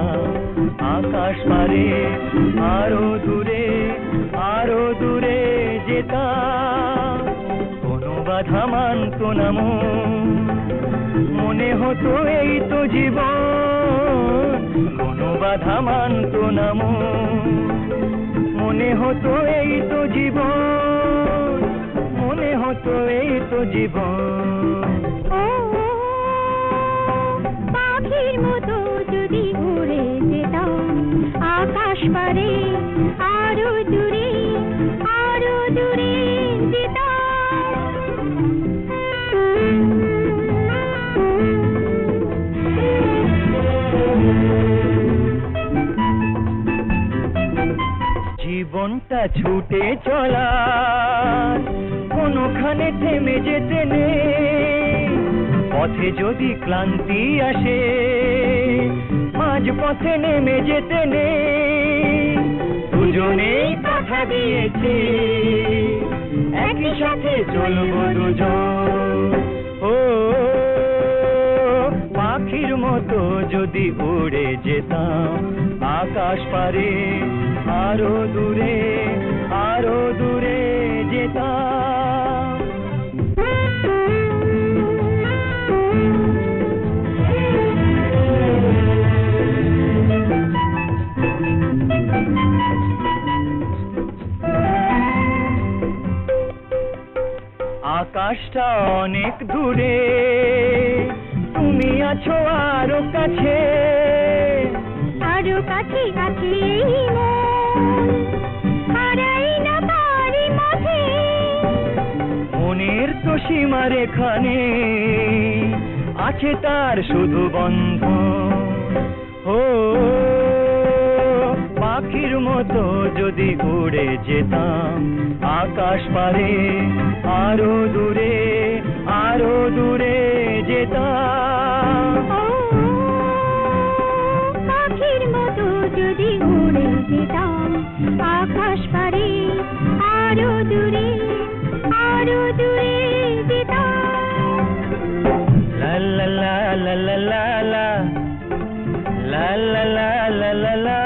উড়ে আকাশ পারে, আরও দূরে আরও দূরে যেতাম। কোনো বাধা মানত না মনে। হতো এই তো জীবন। কোনো বাধা মানত না মনে হতো এই তো জীবন। মনে হতো এই তো জীবন। আকাশ পারে, আরও দূরে আরও দূরে জীবনটা ছুটে চলা, কোনোখানে থেমে যেতে নেই। পথে যদি ক্লান্তি আসে মাঝ পথে নেমে যেতে নেই। দুজনেই কথা দিয়েছি। একই সাথে চলবো দুজন। ও, পাখির মতো যদি উড়ে যেতাম আকাশ পারে, আরও দূরে আরও দূরে যেতাম। আকাশটা অনেক দূরে। তুমি আছো আরও কাছে। আরও কাছে কাছে মন। মনের তো সীমার এখানে আছে তার শুধু বন্ধ ও মতো যদি উড়ে যেতাম আকাশ পারে আরও দূরে আরও দূরে যেতাম। পাখির মতো যদি উড়ে যেতাম আকাশ পারে আরও দূরে আরও দূরে যেতাম। La la la la la la la La la la la la la la La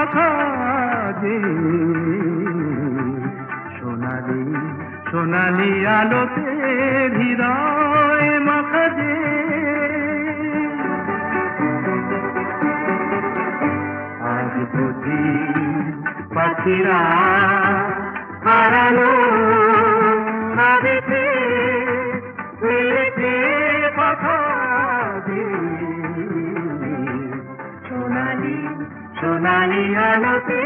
পাখা যে সোনালি সোনালি আলোতে হৃদয় মাখা। আজ পাখিরা সোনালি আলোতে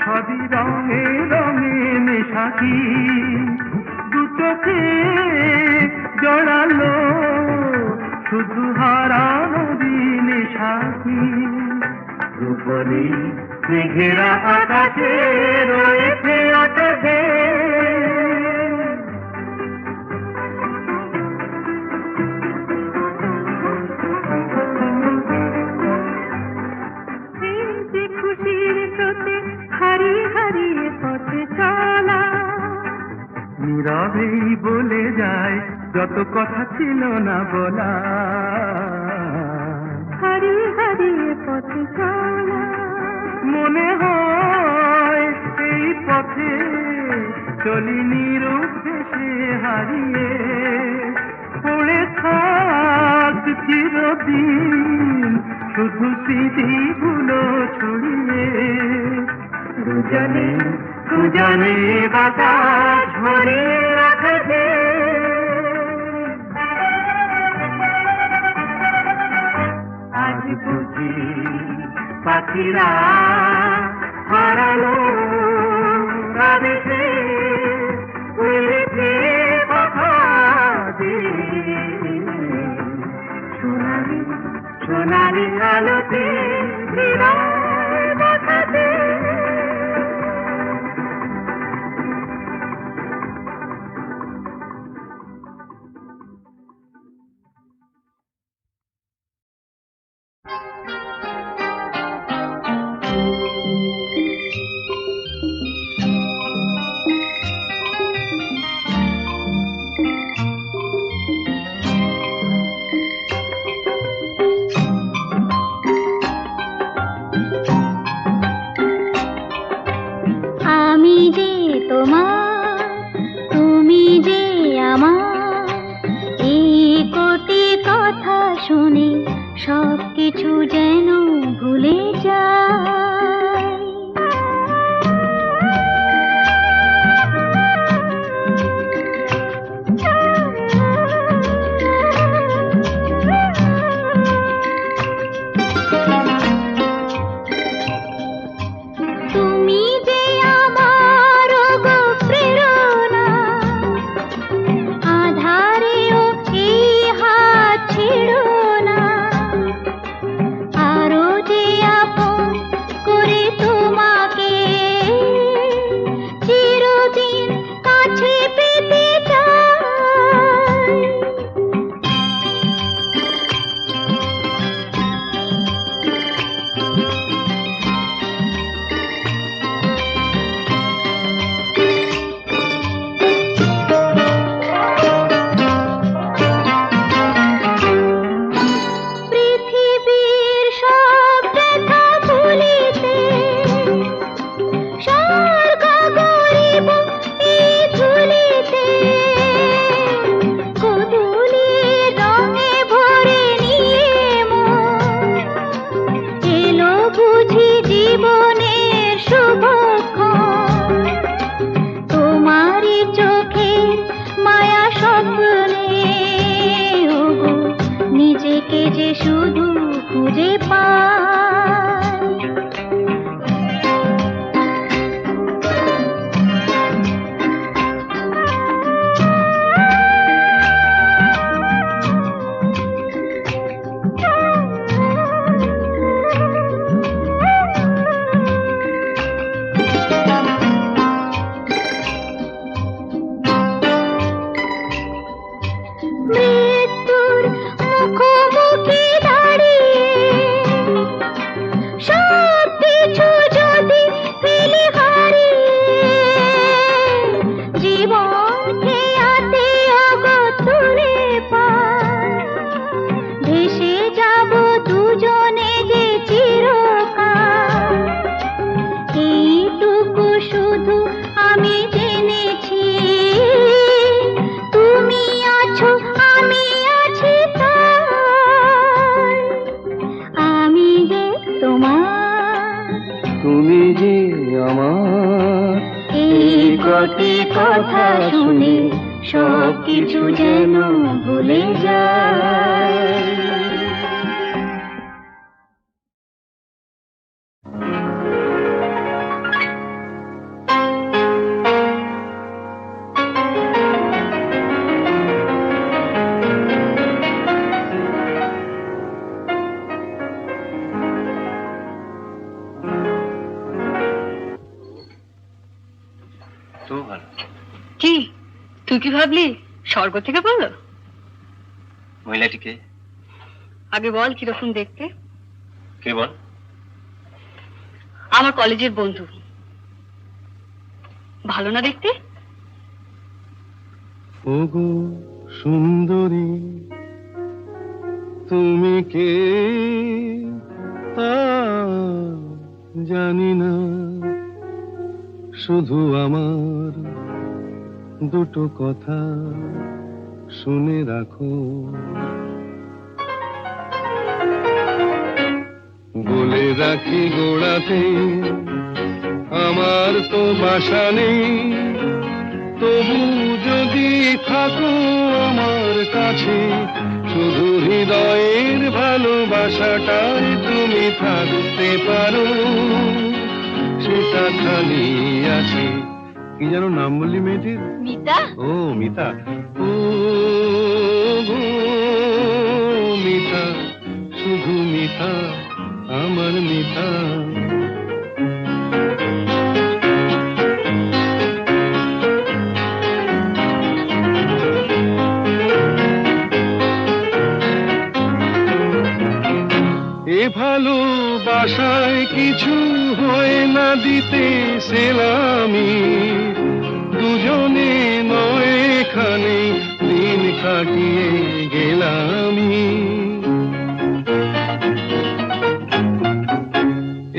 সবই রঙে রঙে মেশাকি। দুটোকে বলি মেঘেরা আকাশে রয়েছে আকাশে। খুশির প্রতি হারি হারিয়ে পথে নীরবেই বলে যায় যত কথা ছিল না বলা। হারি হারিয়ে পথে চলা। পথে চলি নিরুপে সে হারিয়ে পড়ে থাক চিরদিন, শুধু স্মৃতিগুলো ছড়িয়ে। দুজনে দুজনে বাতাস ভরিয়ে রাখবে। আজ বুঝি পাখিরা হারালো। বাড়িতে উড়েছে সোনালি সোনালি আলোতে তুই কি ভাবলি? স্বর্গ থেকে বলল? মহিলাটিকে। আগে বল কীরকম দেখতে? কে বল? আমার কলেজের বন্ধু। ভালো না দেখতে? ওগো সুন্দরী তুমি কে? তা জানি না। শুধু আমার দুটো কথা শুনে রাখো। বলে রাখি গোড়াতে, আমার তো বাসা নেই। তবু যদি থাকো আমার কাছে, শুধু হৃদয়ের ভালোবাসাটাই তুমি থাকতে পারো। সেটা খালি আছে। কি যেন নাম বললি মেয়েটির? মিতা ও মিতা। ও, গো, মিতা, শুধু মিতা, আমার মিতা। এ ভালোবাসায় কিছু হয় না দিতে সেলামি। দুজনে নয়খানে দিন কাটিয়ে গেলামি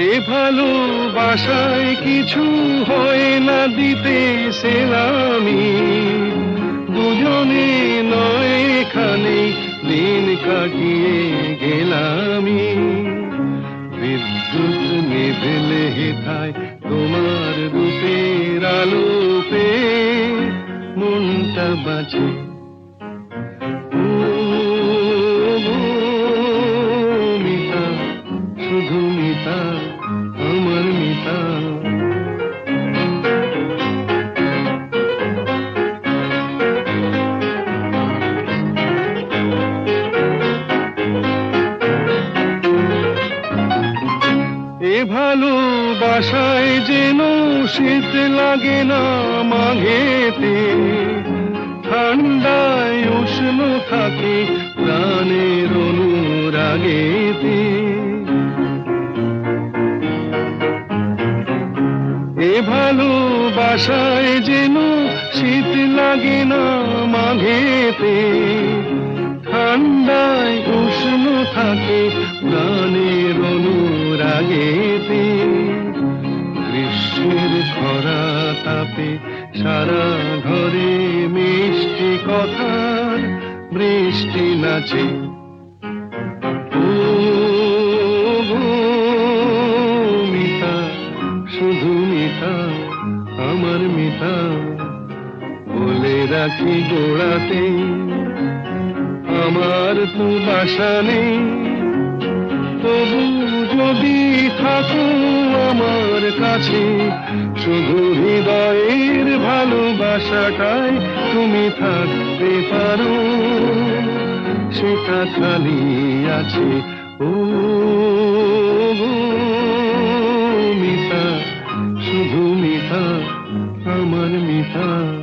এ ভালোবাসায় কিছু হয় না দিতে সেলামি। দুজনে নয় এখানে দিন কাটিয়ে গেলামি বিদ্যুৎ নিভেলে হেথায় তোমার রূপের আলোপে মনটা বাঁচে। শীত লাগে না মাঘেতে। ঠান্ডায় উষ্ণ থাকে প্রাণের অনুরাগেতে। এ ভালোবাসায় যেন শীত লাগে না মাঘেতে। ঠান্ডায় কথার বৃষ্টি নাচে। মিতা শুধু মিতা, আমার মিতা, বলে রাখি গোড়াতে, আমার তো বাসা নেই। তবু যদি থাকো আমার কাছে, শুধু হৃদয়ের ভালোবাসাটাই তুমি থাকতে পারো। সেটা খালি আছে, ও মিতা, শুধু মিতা, আমার মিতা।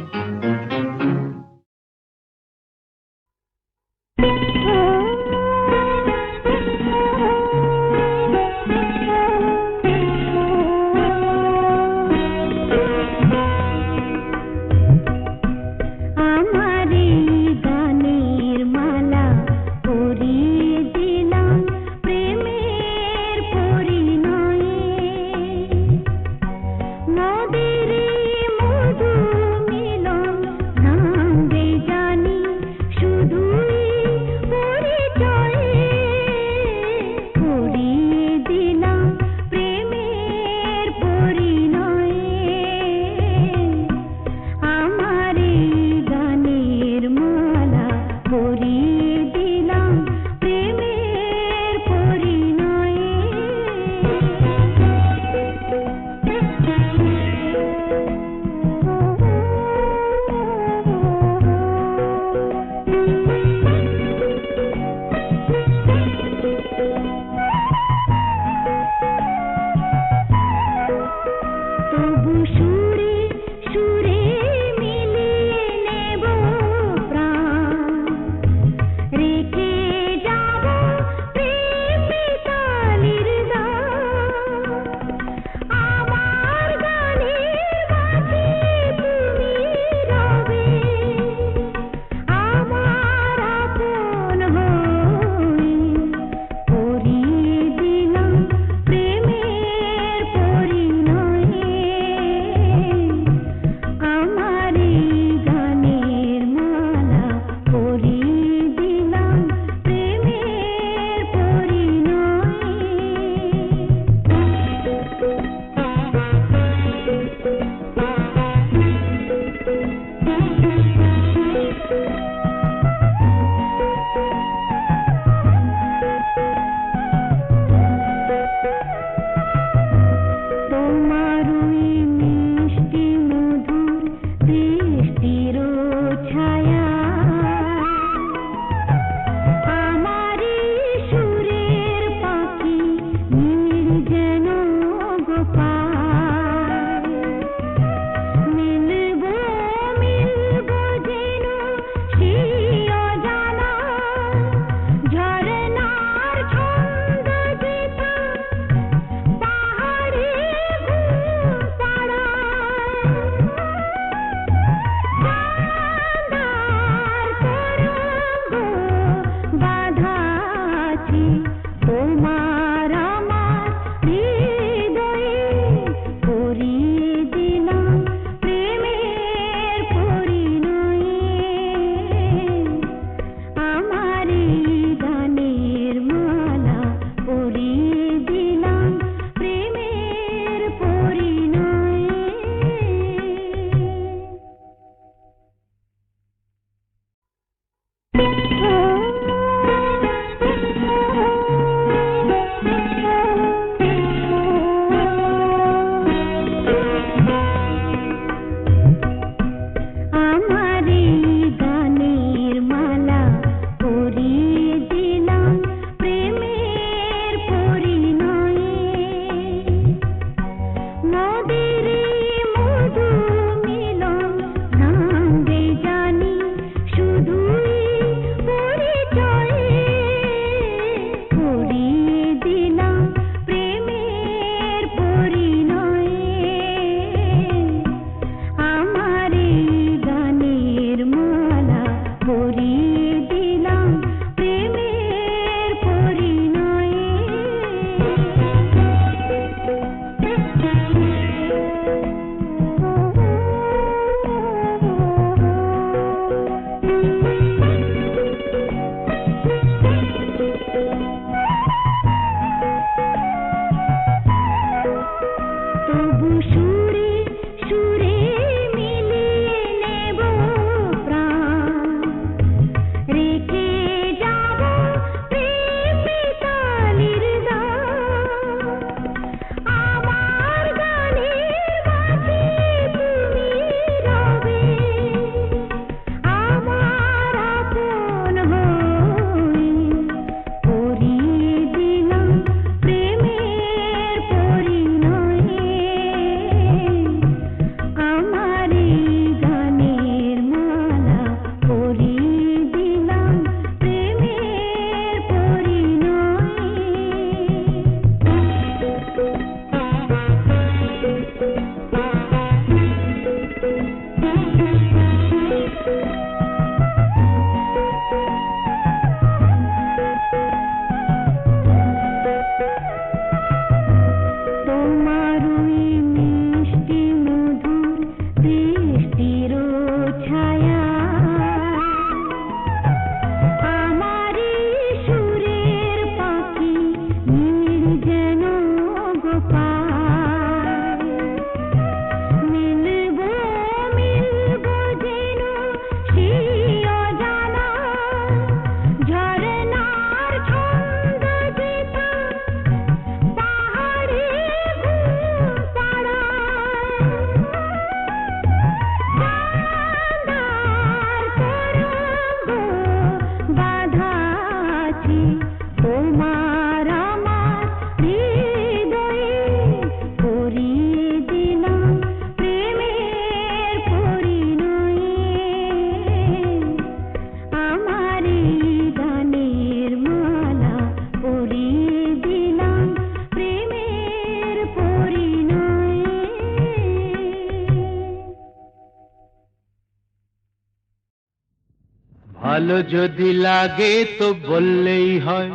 যদি লাগে তো বললেই হয়।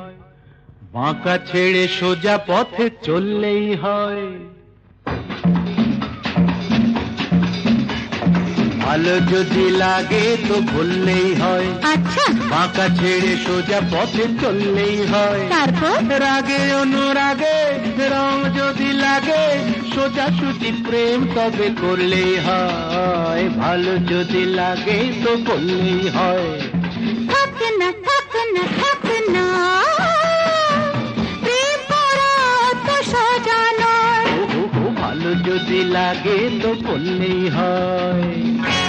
বাঁকা ছেড়ে সোজা পথে চললেই হয়। ভালো যদি লাগে তো বললেই হয়। আচ্ছা। বাঁকা ছেড়ে সোজা পথে চললেই হয়। তারপর? রাগে অনুরাগে রং যদি লাগে সোজা সুজি প্রেম তবে করলেই হয়। ভালো যদি লাগে তো বললেই হয়। যদি লাগে তো বললেই হয়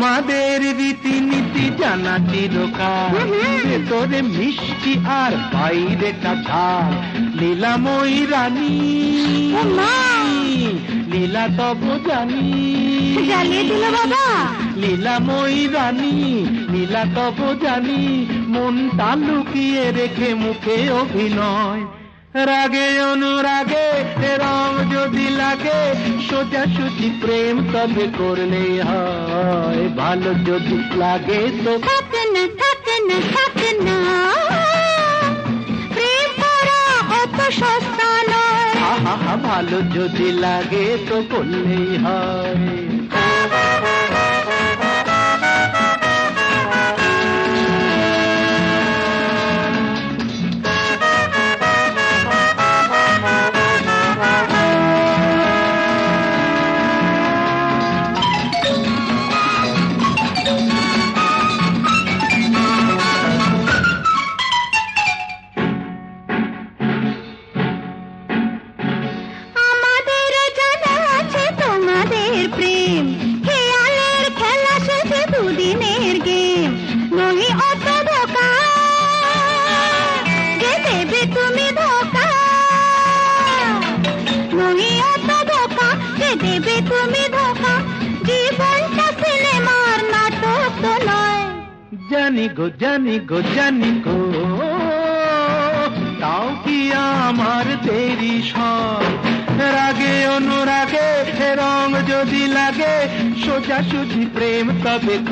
তোমাদের রীতিনীতি জানা চিরকাল। ভেতরে মিষ্টি আর বাইরে ঝাল লীলাময়ী রানী! লীলা তব জানি। লীলাময়ী রানী লীলা তব জানি। মনটা লুকিয়ে রেখে মুখে অভিনয়। রাগে অনুরাগে রং যদি লাগে সোজা সুজি প্রেম তবে করলে হয়। ভালো যদি লাগে তো থাক না থাক না। থাক না প্রেম করা অত সস্তা নয়। ভালো যদি লাগে তো করলেই হয়।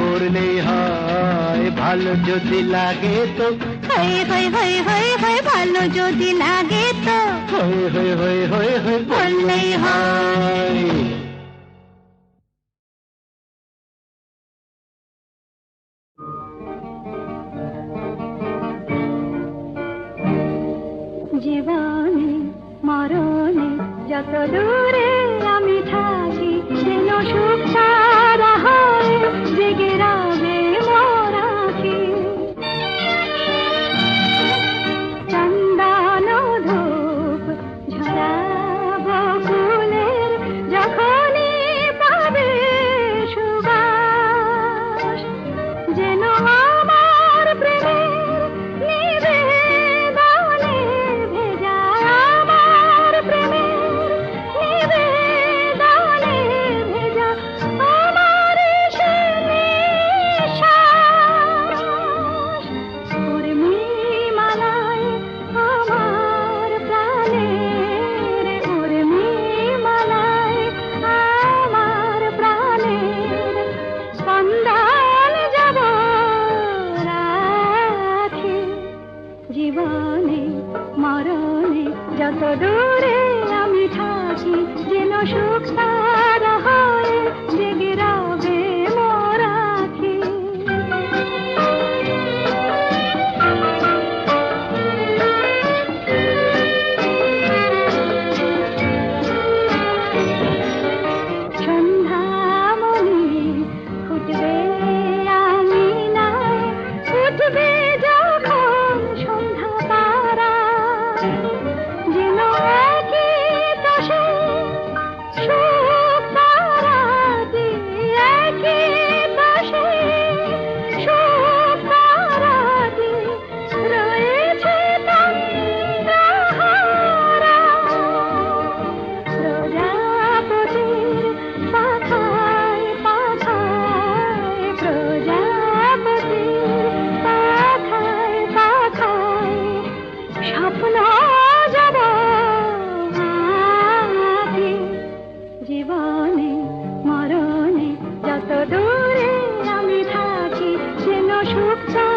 করলে হয় ভালো যদি লাগে তো। ভালো যদি লাগে তো। হয়ে বললেই হয়। জীবনে মরণে যত দূরে সুখ ছাড়া